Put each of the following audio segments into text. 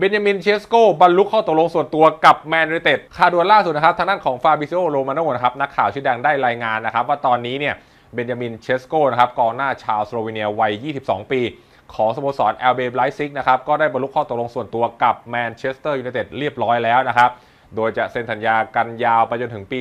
เบนจามินเชสโกบรรลุข้อตกลงส่วนตัวกับแมนยูเต็ดข่าวด่วนล่าสุดนะครับทางด้านของฟาบิซิโอโรมาโนนะครับนักข่าวชื่อดังได้รายงานนะครับว่าตอนนี้เนี่ยเบนจามินเชสโกนะครับกองหน้าชาวสโลวีเนียวัย 22 ปีของสโมสรแอลเบไลซิกนะครับก็ได้บรรลุข้อตกลงส่วนตัวกับแมนเชสเตอร์ยูไนเต็ดเรียบร้อยแล้วนะครับโดยจะเซ็นสัญญากันยาวไปจนถึงปี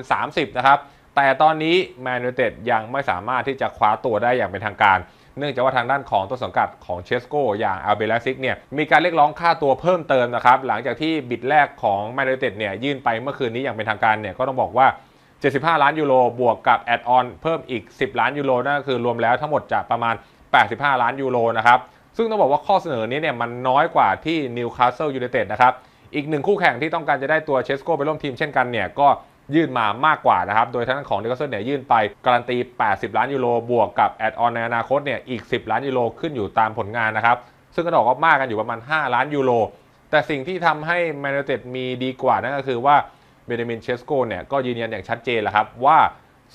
2030 นะครับแต่ตอนนี้แมนยูไนเต็ดยังไม่สามารถที่จะคว้าตัวได้อย่างเป็นทางการ เนื่องจากว่าทางด้านของต้นสังกัดของเชสโกอย่างอัลเบลซิกเนี่ยมีการเรียกร้องค่าตัวเพิ่มเติมนะครับหลังจากที่บิดแรกของแมนยูไนเต็ดเนี่ยยื่นไปเมื่อคืนนี้อย่างเป็นทางการเนี่ยก็ต้องบอกว่า 75 ล้านยูโรบวกกับแอดออนเพิ่มอีก 10 ล้านยูโรนั่นก็คือรวมแล้วทั้งหมดจะประมาณ 85 ล้านยูโรนะครับซึ่งต้องบอกว่าข้อเสนอนี้เนี่ยมันน้อยกว่าที่นิวคาสเซิลยูไนเต็ดนะครับอีกหนึ่งคู่แข่งที่ต้องการจะได้ตัวเชสโกไปร่วมทีมเช่นกันเนี่ยก็ ยื่นมามากกว่านะครับ โดยทางด้านของนิวคาสเซิลเนี่ยยื่นไปการันตี 80 ล้านยูโรบวกกับแอดออนในอนาคตเนี่ยอีก 10 ล้านยูโรขึ้นอยู่ตามผลงานนะครับ ซึ่งก็บอกว่ามากกันอยู่ประมาณ 5 ล้านยูโรแต่สิ่งที่ทำให้แมนยูไนเต็ดมีดีกว่านั่นก็คือว่าเบนจามินเชสโกเนี่ยก็ยืนยันอย่างชัดเจนแล้วครับว่า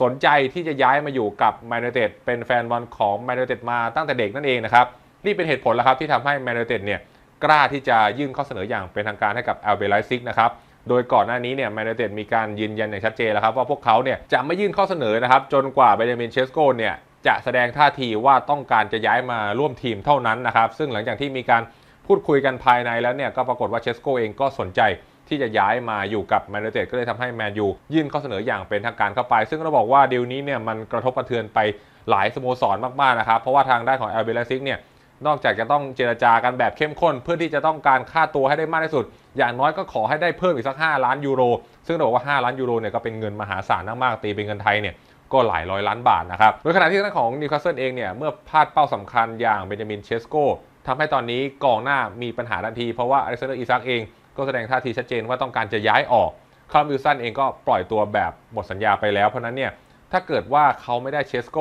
สนใจที่จะย้ายมาอยู่กับแมนยูไนเต็ดเป็นแฟนบอลของแมนยูไนเต็ดมาตั้งแต่เด็กนั่นเองนะครับนี่เป็นเหตุผลแล้วครับที่ทำให้แมนยูไนเต็ดเนี่ยกล้าที่จะยื่นข้อเสนออย่างเป็นทางการให้กับแอลเบไลซิกนะครับ โดยก่อนหน้านี้เนี่ยแมนยูเต็ดมีการยืนยันอย่างชัดเจนแล้วครับว่าพวกเขาเนี่ยจะไม่ยื่นข้อเสนอนะครับจนกว่าเบนจามินเชสโกเนี่ยจะแสดงท่าทีว่าต้องการจะย้ายมาร่วมทีมเท่านั้นนะครับซึ่งหลังจากที่มีการพูดคุยกันภายในแล้วเนี่ยก็ปรากฏว่าเชสโกเองก็สนใจที่จะย้ายมาอยู่กับแมนยูเต็ดก็เลยทำให้แมนยูยื่นข้อเสนออย่างเป็นทางการเข้าไป ซึ่งเราบอกว่าดีลนี้เนี่ยมันกระทบกระเทือนไปหลายสโมสรมากๆนะครับเพราะว่าทางด้านของแอลเบลซิกเนี่ย นอกจากจะต้องเจรจากันแบบเข้มข้น เพื่อที่จะต้องการค่าตัวให้ได้มากที่สุด อย่างน้อยก็ขอให้ได้เพิ่มอีกสัก 5 ล้านยูโร ซึ่งเราบอกว่า 5 ล้านยูโรเนี่ยก็เป็นเงินมหาศาลมากๆตีเป็นเงินไทยเนี่ยก็หลายร้อยล้านบาทนะครับ โดยขณะที่ทางของนิวคาสเซิลเองเนี่ยเมื่อพลาดเป้าสำคัญอย่างเบนจามินเชสโกทำให้ตอนนี้กองหน้ามีปัญหาทันที เพราะว่าอเล็กซานเดอร์อีซักเองก็แสดงท่าทีชัดเจนว่าต้องการจะย้ายออกคาร์ลวิลสันเองก็ปล่อยตัวแบบหมดสัญญาไปแล้วเพราะนั้นเนี่ยถ้าเกิดว่าเขาไม่ได้เชสโก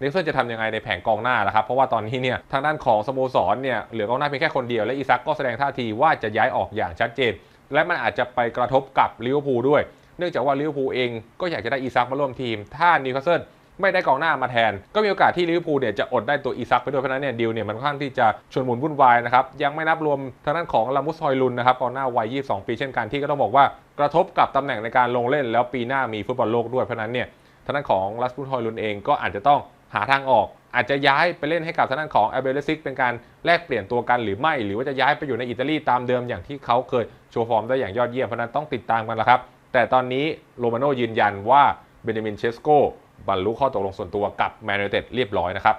นิวคาสเซิลจะทำยังไงในแผงกองหน้าล่ะครับ เพราะว่าตอนนี้เนี่ยทางด้านของสโมสรเนี่ยเหลือกองหน้าเพียงแค่คนเดียวและอีซักก็แสดงท่าทีว่าจะย้ายออกอย่างชัดเจน และมันอาจจะไปกระทบกับลิเวอร์พูลด้วย เนื่องจากว่าลิเวอร์พูลเองก็อยากจะได้อีซักมาร่วมทีม ถ้านิวคาสเซิลไม่ได้กองหน้ามาแทน ก็มีโอกาสที่ลิเวอร์พูลเนี่ยจะอดได้ตัวอีซักไปด้วยเพราะนั้นเนี่ยดีลเนี่ยมันค่อนข้างที่จะชวนหมุนวุ่นวายนะครับยังไม่นับรวมทางด้านของลามุสฮอยลุนนะครับกองหน้าวัย 22 ปีเช่นกันที่ก็ต้องบอกว่ากระทบกับตำแหน่งในการลงเล่น แล้วปีหน้ามีฟุตบอลโลกด้วยเพราะนั้นเนี่ยทางด้านของลาสมุสฮอยลุนเองก็อาจจะต้อง หาทางออก อาจจะย้ายไปเล่นให้กับทางด้านของแอเบลซิกเป็นการแลกเปลี่ยนตัวกันหรือไม่ หรือว่าจะย้ายไปอยู่ในอิตาลีตามเดิมอย่างที่เขาเคยโชว์ฟอร์มได้อย่างยอดเยี่ยมเพราะนั้นต้องติดตามกันละครับ แต่ตอนนี้โรมาโน่ยืนยันว่าเบนจามินเชสโกบรรลุข้อตกลงส่วนตัวกับแมนยูไนเต็ดเรียบร้อยนะครับ